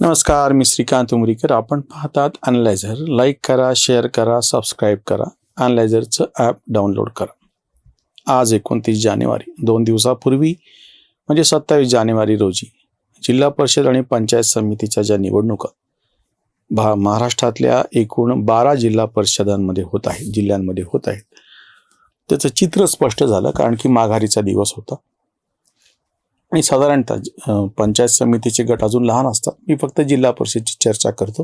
नमस्कार मी श्रीकांत उमरीकर. आपण पाहतात अनलायझर लाईक करा शेअर करा सबस्क्राईब करा. अनलायझरचं ॲप डाउनलोड करा. आज एकोणतीस जानेवारी दोन दिवसापूर्वी म्हणजे सत्तावीस जानेवारी रोजी जिल्हा परिषद आणि पंचायत समितीच्या ज्या निवडणुका भा महाराष्ट्रातल्या एकूण बारा जिल्हा परिषदांमध्ये होत आहेत जिल्ह्यांमध्ये होत आहेत. त्याचं चित्र स्पष्ट झालं कारण की माघारीचा दिवस होता. आणि साधारणतः पंचायत समितीचे गट अजून लहान असतात. मी फक्त जिल्हा परिषदची चर्चा करतो.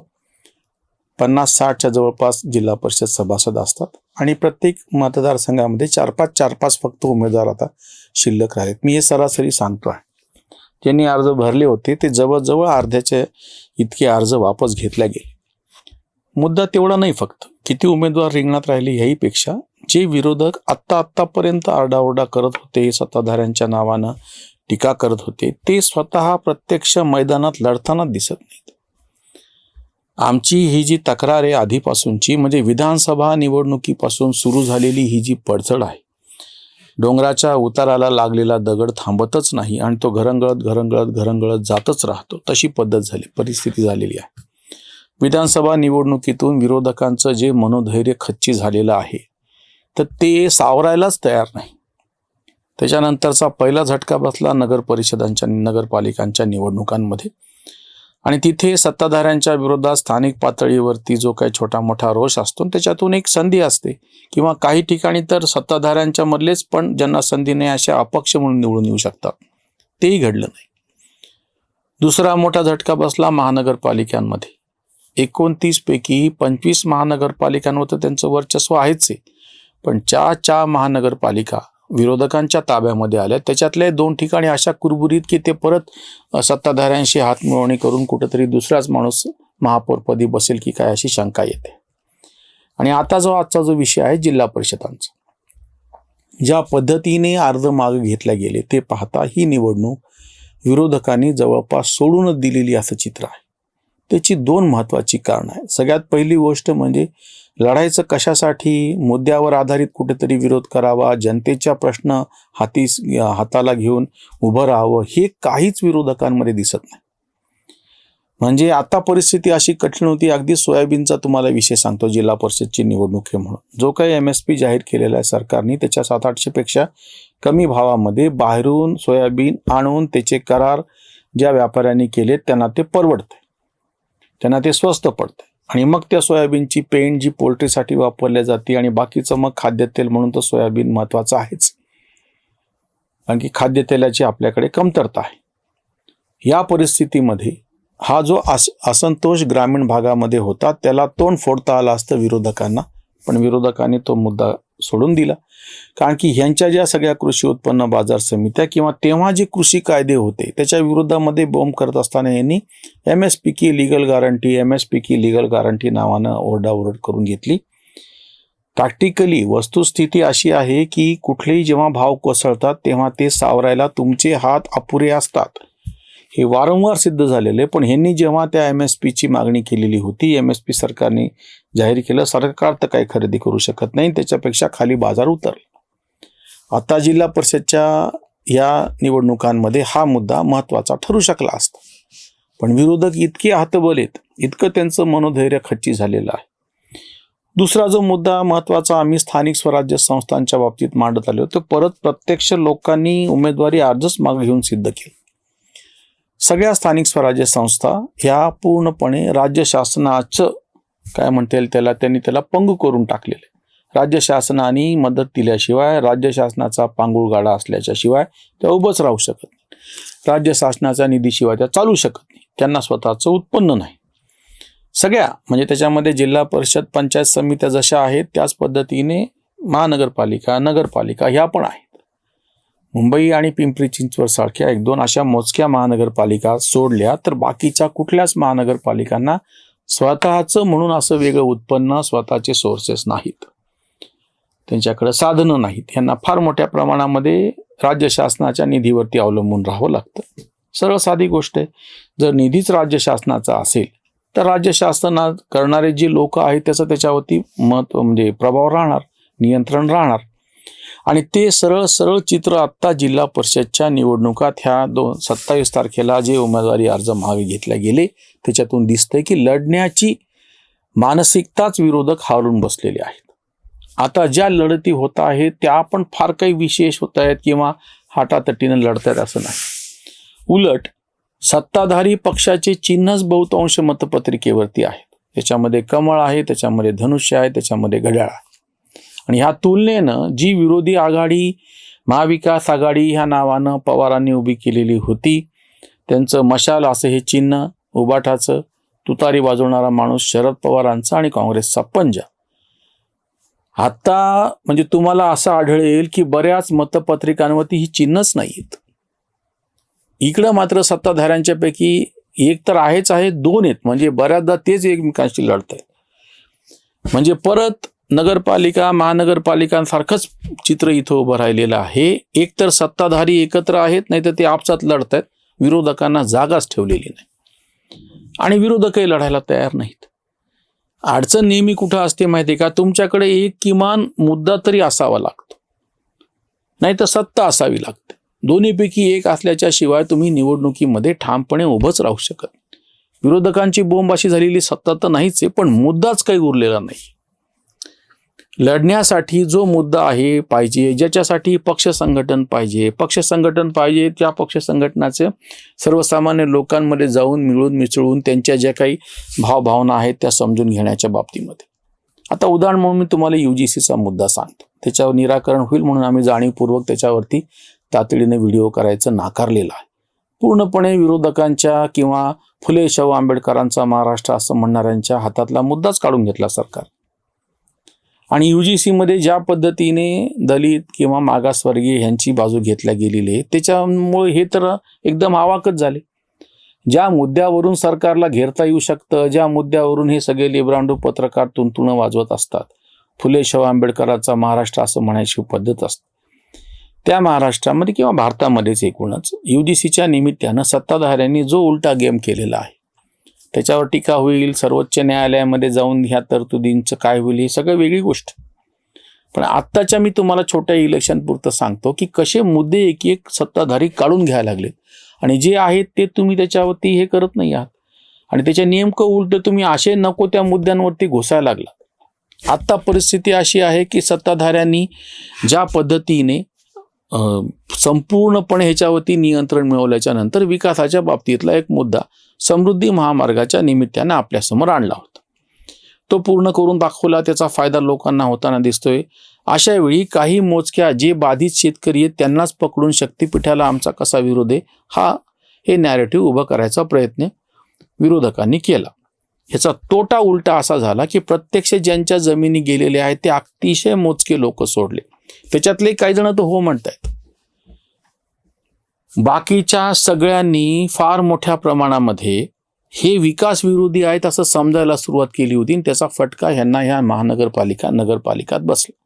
पन्नास साठच्या जवळपास जिल्हा परिषद सभासद असतात आणि प्रत्येक मतदारसंघामध्ये चार पाच चार पाच फक्त उमेदवार आता शिल्लक राहिलेत. मी हे सरासरी सांगतो आहे. ज्यांनी अर्ज भरले होते ते जवळजवळ अर्ध्याचे इतके अर्ज वापस घेतल्या गेले. मुद्दा तेवढा नाही फक्त. किती उमेदवार रिंगणात राहिले ह्याहीपेक्षा जे विरोधक आत्ता आत्तापर्यंत आरडाओरडा करत होते सत्ताधाऱ्यांच्या नावानं टीका करत होते ते स्वतः प्रत्यक्ष मैदानात लढताना दिसत नाहीत. आमची ही जी तक्रार आहे आधीपासूनची म्हणजे विधानसभा निवडणुकीपासून सुरू झालेली ही जी पडझड आहे डोंगराच्या उताराला लागलेला दगड थांबतच नाही आणि तो घरंगळत घरंगळत घरंगळत जातच राहतो. तशी पद्धत झाली परिस्थिती झालेली आहे. विधानसभा निवडणुकीतून विरोधकांचं जे मनोधैर्य खच्ची झालेलं आहे तर ते सावरायलाच तयार नाही. त्याच्यानंतरचा पहिला झटका बसला नगर परिषदांच्या नगरपालिकांच्या निवडणुकांमध्ये. आणि तिथे सत्ताधाऱ्यांच्या विरोधात स्थानिक पातळीवरती जो काही छोटा मोठा रोष असतो त्याच्यातून एक संधी असते. किंवा काही ठिकाणी तर सत्ताधाऱ्यांच्या मधलेच पण ज्यांना संधी नाही अशा अपक्ष म्हणून निवडून येऊ शकतात. तेही घडलं नाही. दुसरा मोठा झटका बसला महानगरपालिकांमध्ये. एकोणतीस पैकी पंचवीस महानगरपालिकांवर तर त्यांचं वर्चस्व आहेच आहे. पण च्या च्या महानगरपालिका विरोधकांच्या ताब्यामध्ये आल्या. त्याच्यातले दोन ठिकाणी अशा कुरबुरीत की ते परत सत्ताधाऱ्यांशी हातमिळवणी करून कुठेतरी दुसराच माणूस महापौरपदी बसेल की काय अशी शंका येते. आणि आता जो आजचा जो विषय आहे जिल्हा परिषदांचा ज्या पद्धतीने अर्ज मागे घेतल्या गेले ते पाहता ही निवडणूक विरोधकांनी जवळपास सोडूनच दिलेली असं चित्र आहे. त्याची दोन महत्त्वाची कारणं आहे सगळ्यात पहिली गोष्ट म्हणजे लढायचं कशासाठी मुद्द्यावर आधारित कुठेतरी विरोध करावा जनतेच्या प्रश्न हाती हाताला घेऊन उभं राहावं हे काहीच विरोधकांमध्ये दिसत नाही. म्हणजे आता परिस्थिती अशी कठीण होती अगदी सोयाबीनचा तुम्हाला विषय सांगतो जिल्हा परिषदची निवडणूक आहे म्हणून. जो काही एम एस पी जाहीर केलेला आहे सरकारने त्याच्या सात आठशे पेक्षा कमी भावामध्ये बाहेरून सोयाबीन आणून त्याचे करार ज्या व्यापाऱ्यांनी केले त्यांना ते परवडते त्यांना ते स्वस्त पडते आणि मग त्या सोयाबीनची पेंट जी पोल्ट्रीसाठी वापरल्या जाते आणि बाकीचं मग खाद्यतेल म्हणून तर सोयाबीन महत्वाचं आहेच. कारण की खाद्यतेलाची आपल्याकडे कमतरता आहे. या परिस्थितीमध्ये हा जो अस असंतोष ग्रामीण भागामध्ये होता त्याला तोंड फोडता आला असतं विरोधकांना. पण विरोधकांनी तो मुद्दा सोडून दिला. कारण की ह्यांच्या ज्या सगळ्या कृषी उत्पन्न बाजार समित्या किंवा तेव्हा जे कृषी कायदे होते त्याच्या विरोधामध्ये बॉम्ब करत असताना यांनी एम एस पी की legal guarantee M S P की लिगल गॅरंटी नावानं ओरडाओरड करून घेतली. प्रॅक्टिकली वस्तुस्थिती अशी आहे की कुठलेही जेव्हा भाव कोसळतात तेव्हा ते सावरायला तुमचे हात अपुरे असतात. हे वारंवार सिद्ध झालेले पण ह्यांनी जेव्हा त्या एम एस पीची मागणी केलेली होती एम एस पी सरकारने जाहीर केलं सरकार तर काही खरेदी करू शकत नाही त्याच्यापेक्षा खाली बाजार उतरला. आता जिल्हा परिषदच्या या निवडणुकांमध्ये हा मुद्दा महत्त्वाचा ठरू शकला असता. पण विरोधक इतके हातबल आहेत इतकं त्यांचं मनोधैर्य खच्ची झालेलं आहे. दुसरा जो मुद्दा महत्त्वाचा आम्ही स्थानिक स्वराज्य संस्थांच्या बाबतीत मांडत आलो तर परत प्रत्यक्ष लोकांनी उमेदवारी अर्जच मागे घेऊन सिद्ध केलं. सगळ्या स्थानिक स्वराज्य संस्था ह्या पूर्णपणे राज्य शासनाचं काय म्हणता येईल त्याला त्यांनी त्याला पंगू करून टाकलेले. राज्य शासनाने मदत दिल्याशिवाय राज्य शासनाचा पांगुळ गाडा असल्याच्या शिवाय त्या उभंच राहू शकत नाही. राज्य शासनाच्या निधीशिवाय त्या चालू शकत नाही. त्यांना स्वतःचं उत्पन्न नाही. सगळ्या म्हणजे त्याच्यामध्ये जिल्हा परिषद पंचायत समित्या जशा आहेत त्याच पद्धतीने महानगरपालिका नगरपालिका ह्या पण आहेत. मुंबई आणि पिंपरी चिंचवड सारख्या एक दोन अशा मोजक्या महानगरपालिका सोडल्या तर बाकीच्या कुठल्याच महानगरपालिकांना स्वतःचं म्हणून असं वेगळं उत्पन्न स्वतःचे सोर्सेस नाहीत. त्यांच्याकडे साधनं नाहीत. यांना फार मोठ्या प्रमाणामध्ये राज्य शासनाच्या निधीवरती अवलंबून राहावं लागतं. सरळ साधी गोष्ट आहे. जर निधीच राज्य शासनाचा असेल तर राज्य शासनात करणारे जे लोक आहेत त्याचं त्याच्यावरती महत्त्व म्हणजे प्रभाव राहणार नियंत्रण राहणार. आणि ते सरळ सरळ चित्र आत्ता जिल्हा परिषदच्या निवडणुकात ह्या दोन सत्तावीस तारखेला जे उमेदवारी अर्ज मागे घेतले गेले त्याच्यातून दिसतंय की लढण्याची मानसिकताच विरोधक हारून बसलेले आहेत. आता ज्या लढती होत आहेत त्या पण फार काही विशेष होत आहेत किंवा हाटातटीनं लढतात असं नाही. उलट सत्ताधारी पक्षाचे चिन्हच बहुतांश मतपत्रिकेवरती आहेत. त्याच्यामध्ये कमळ आहे त्याच्यामध्ये धनुष्य आहे त्याच्यामध्ये घड्याळ आहे. आणि ह्या तुलनेनं जी विरोधी आघाडी महाविकास आघाडी ह्या नावानं पवारांनी उभी केलेली होती त्यांचं मशाल असं हे चिन्ह उबाठाचं तुतारी वाजवणारा माणूस शरद पवारांचा आणि काँग्रेसचा पंजा. आता म्हणजे तुम्हाला असं आढळेल की बऱ्याच मतपत्रिकांवरती ही चिन्हच नाहीत. इकडं मात्र सत्ताधाऱ्यांच्या पैकी एक तर आहेच आहे दोन आहेत. म्हणजे बऱ्याचदा तेच एकमेकांशी लढत आहेत म्हणजे परत नगरपालिका महानगरपालिकांसारखंच चित्र इथं उभं राहिलेलं आहे. एक तर सत्ताधारी एकत्र आहेत नाही तर ते आपसात लढत आहेत विरोधकांना जागाच ठेवलेली नाही. आणि विरोधकही लढायला तयार नाहीत. अडचण नेहमी कुठं असते माहिती आहे का? तुमच्याकडे एक किमान मुद्दा तरी असावा लागतो. नाही तर सत्ता असावी लागते. दोन्हीपैकी एक असल्याच्या शिवाय तुम्ही निवडणुकीमध्ये ठामपणे उभंच राहू शकत विरोधकांची बोंब अशी झालेली सत्ता तर नाहीच आहे पण मुद्दाच काही उरलेला नाही. लढण्यासाठी जो मुद्दा आहे पाहिजे ज्याच्यासाठी पक्ष संघटन पाहिजे. पक्ष संघटन पाहिजे त्या पक्ष संघटनाचे सर्वसामान्य लोकांमध्ये जाऊन मिळून मिसळून त्यांच्या ज्या काही भावभावना आहेत त्या समजून घेण्याच्या बाबतीमध्ये. आता उदाहरण म्हणून मी तुम्हाला यू जी सीचा मुद्दा सांगतो. त्याच्यावर निराकरण होईल म्हणून आम्ही जाणीवपूर्वक त्याच्यावरती तातडीने व्हिडिओ करायचं नाकारलेला आहे. पूर्णपणे विरोधकांच्या किंवा फुले शाहू आंबेडकरांचा महाराष्ट्र असं म्हणणाऱ्यांच्या हातातला मुद्दाच काढून घेतला सरकार. आणि यू जी सीमध्ये ज्या पद्धतीने दलित किंवा मागासवर्गीय ह्यांची बाजू घेतल्या गेलेली आहे त्याच्यामुळे हे तर एकदम आवाकच झाले. ज्या मुद्द्यावरून सरकारला घेरता येऊ शकतं ज्या मुद्द्यावरून हे सगळे लिब्रांडू पत्रकार तुंतुणं वाजवत असतात. फुले शाहू आंबेडकरांचा महाराष्ट्र असं म्हणायची पद्धत असते. त्या महाराष्ट्रामध्ये किंवा भारतामध्येच एकूणच यू जी सीच्या निमित्तानं सत्ताधाऱ्यांनी जो उलटा गेम केलेला आहे त्याच्यावर टीका होईल सर्वोच्च न्यायालयामध्ये जाऊन ह्या तरतुदींचं काय होईल ही सगळं वेगळी गोष्ट. पण आत्ताच्या मी तुम्हाला छोट्या इलेक्शनपुरतं सांगतो की कसे मुद्दे एक एक सत्ताधारी काढून घ्यायला लागलेत आणि जे आहेत ते तुम्ही त्याच्यावरती हे करत नाही आहात. आणि त्याच्या नेमकं उलट तुम्ही असे नको त्या मुद्द्यांवरती घुसायला लागला आत्ता परिस्थिती अशी आहे की सत्ताधाऱ्यांनी ज्या पद्धतीने संपूर्णपणे ह्याच्यावरती नियंत्रण मिळवल्याच्या नंतर विकासाच्या बाबतीतला एक मुद्दा समृद्धी महामार्गाच्या निमित्ताने आपल्यासमोर आणला होता. तो पूर्ण करून दाखवला त्याचा फायदा लोकांना होताना दिसतोय. अशा वेळी काही मोजक्या जे बाधित शेतकरी आहेत त्यांनाच पकडून शक्तीपीठाला आमचा कसा विरोध आहे हा हे नॅरेटिव्ह उभं करायचा प्रयत्न विरोधकांनी केला. ह्याचा तोटा उलटा असा झाला की प्रत्यक्ष ज्यांच्या जमिनी गेलेल्या आहेत ते अतिशय मोजके लोक सोडले. त्याच्यातले काही जण तर हो म्हणतायत. बाकीच्या सगळ्यांनी फार मोठ्या प्रमाणामध्ये हे विकास विरोधी आहेत असं समजायला सुरुवात केली होती आणि त्याचा फटका ह्यांना ह्या महानगरपालिका नगरपालिकात बसला.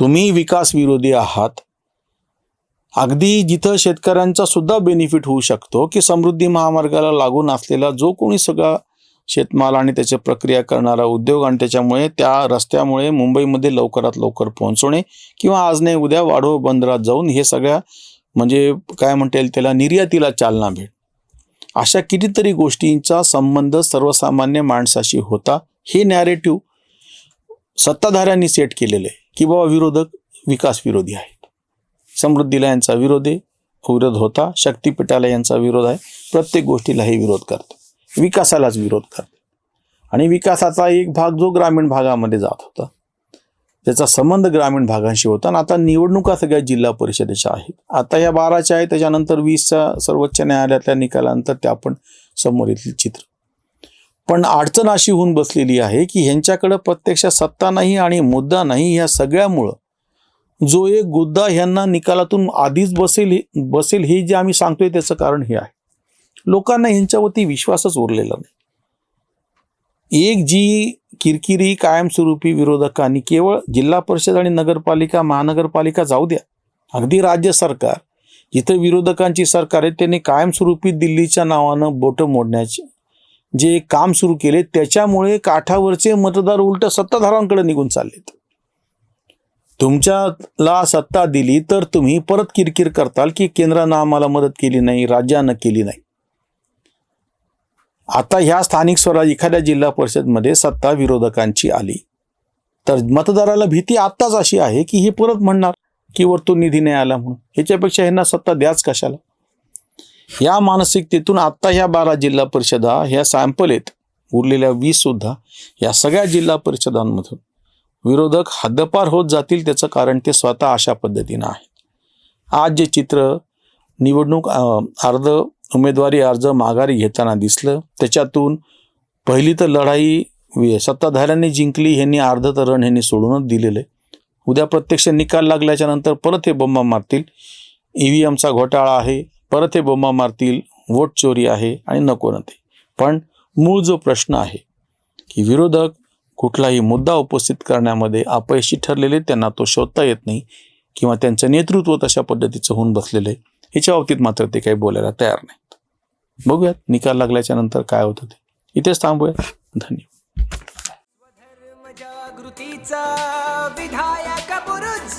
तुम्ही विकास विरोधी आहात. अगदी जिथं शेतकऱ्यांचा सुद्धा बेनिफिट होऊ शकतो की समृद्धी महामार्गाला लागून असलेला जो कोणी सगळा शेतमाल आणि त्याच्या प्रक्रिया करणारा उद्योग आणि त्याच्यामुळे त्या रस्त्यामुळे मुंबईमध्ये लवकरात लवकर पोहोचवणे किंवा आज नाही उद्या वाढव बंदरात जाऊन हे सगळ्या म्हणजे काय म्हणता येईल त्याला निर्यातीला चालना भेट. अशा कितीतरी गोष्टींचा संबंध सर्वसामान्य माणसाशी होता. हे नॅरेटिव्ह सत्ताधाऱ्यांनी सेट केलेलं आहे की बाबा विरोधक विकास विरोधी आहेत. समृद्धीला यांचा विरोध आहे विरोध होता शक्तीपीठाला यांचा विरोध आहे प्रत्येक गोष्टीला हे विरोध करतो विकासालाच विरोध करते. आणि विकासाचा एक भाग जो ग्रामीण भागामध्ये जात होता त्याचा संबंध ग्रामीण भागांशी होता. आणि आता निवडणुका सगळ्या जिल्हा परिषदेच्या आहेत. आता या बाराच्या आहेत त्याच्यानंतर वीसच्या सर्वोच्च न्यायालयातल्या निकालानंतर त्या पण समोर येतील चित्र. पण अडचण अशी होऊन बसलेली आहे की ह्यांच्याकडं प्रत्यक्ष सत्ता नाही आणि मुद्दा नाही ह्या सगळ्यामुळं जो एक गुद्दा ह्यांना निकालातून आधीच बसेल बसेल हे जे आम्ही सांगतोय त्याचं कारण हे आहे. लोकांना ह्यांच्यावरती विश्वासच उरलेला नाही. एक जी किरकिरी कायमस्वरूपी विरोधकांनी केवळ जिल्हा परिषद आणि नगरपालिका महानगरपालिका जाऊ द्या. अगदी राज्य सरकार जिथं विरोधकांची सरकार आहे त्यांनी कायमस्वरूपी दिल्लीच्या नावानं बोटं मोडण्याचे जे काम सुरू केले त्याच्यामुळे काठावरचे मतदार उलट सत्ताधारांकडे निघून चाललेत. तुमच्याला सत्ता दिली तर तुम्ही परत किरकिर करताल की केंद्रानं आम्हाला मदत केली नाही राज्यानं केली नाही. आता ह्या स्थानिक स्वराज एखाद्या जिल्हा परिषदमध्ये सत्ता विरोधकांची आली. तर मतदाराला भीती आत्ताच अशी आहे की हे परत म्हणणार की वरतून निधी नाही आला म्हणून. ह्याच्यापेक्षा ह्यांना सत्ता द्याच कशाला? या मानसिकतेतून आत्ता ह्या बारा जिल्हा परिषदा ह्या सॅम्पल आहेत उरलेल्या वीस सुद्धा या सगळ्या जिल्हा परिषदांमधून. विरोधक हद्दपार होत जातील त्याचं कारण ते स्वतः अशा पद्धतीनं आहे. आज जे चित्र निवडणूक अर्ध उमेदवारी अर्ज माघारी घेताना दिसलं. त्याच्यातून पहिली तर लढाई सत्ताधाऱ्यांनी जिंकली ह्यांनी अर्ध तर रण ह्यांनी सोडूनच दिलेलं. आहे उद्या प्रत्यक्ष निकाल लागल्याच्या नंतर परत हे बोंबा मारतील. ई व्ही एमचा घोटाळा आहे परत हे बोंबा मारतील. वोट चोरी आहे आणि नको न ते. पण मूळ जो प्रश्न आहे की विरोधक कुठलाही मुद्दा उपस्थित करण्यामध्ये अपयशी ठरलेले त्यांना तो शोधता येत नाही किंवा त्यांचं नेतृत्व तशा पद्धतीचं होऊन बसलेलं आहे. ह्याच्या बाबतीत मात्र ते काही बोलायला तयार नाही. बघूयात निकाल लागल्याच्या नंतर काय होतं ते. इथेच थांबूयात धन्यवाद. जागृतीचा विधायक बुरुज.